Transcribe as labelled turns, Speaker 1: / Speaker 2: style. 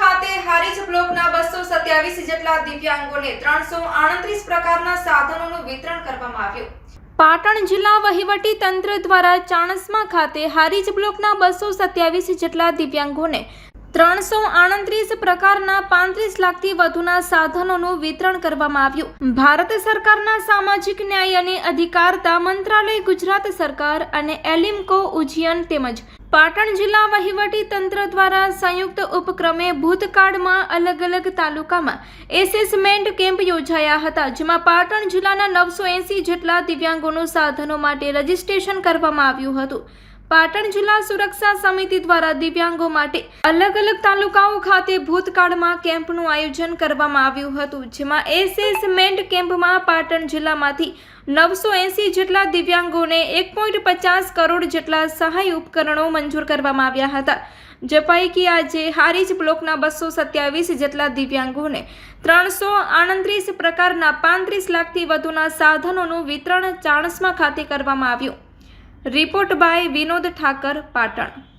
Speaker 1: ખાતે હારીજ બ્લોકના બસો સત્યાવીસ જેટલા દિવ્યાંગોને ત્રણસો આડત્રીસ પ્રકારના સાધનોનું વિતરણ કરવામાં આવ્યું.
Speaker 2: પાટણ જિલ્લા વહીવટી તંત્ર દ્વારા ચાણસમા ખાતે હારીજ બ્લોકના બસો સત્યાવીસ જેટલા દિવ્યાંગોને ત્રણસો આણત્રીસ પ્રકારના પાંત્રીસ લાખથી વધુના સાધનોનું વિતરણ કરવામાં આવ્યું. ભારત સરકારના સામાજિક ન્યાય અને અધિકારતા મંત્રાલય ગુજરાત સરકાર અને એલિમકો ઉજ્જૈન તેમજ પાટણ જિલ્લા વહીવટી તંત્ર દ્વારા સંયુક્ત ઉપક્રમે ભૂતકાળમાં અલગ અલગ તાલુકામાં એસેસમેન્ટ કેમ્પ યોજાયા હતા, જેમાં પાટણ જિલ્લાના નવસો જેટલા દિવ્યાંગોનું સાધનો માટે રજીસ્ટ્રેશન કરવામાં આવ્યું હતું. પાટણ જિલ્લા સુરક્ષા સમિતિ દ્વારા દિવ્યાંગો માટે અલગ અલગ તાલુકાઓ ખાતે ભૂતકાળમાં કેમ્પનું આયોજન કરવામાં આવ્યું હતું, જેમાં એસેસમેન્ટ કેમ્પમાં પાટણ જિલ્લામાંથી નવસો એંસી જેટલા દિવ્યાંગોને એક પોઈન્ટ પચાસ કરોડ જેટલા સહાય ઉપકરણો મંજૂર કરવામાં આવ્યા હતા, જે પૈકી આજે હારીજ બ્લોકના બસો સત્યાવીસ જેટલા દિવ્યાંગોને ત્રણસો આડત્રીસ પ્રકારના પાંત્રીસ લાખથી વધુના સાધનોનું વિતરણ ચાણસમાં ખાતે કરવામાં આવ્યું. Report by Vinod Thakar Patan.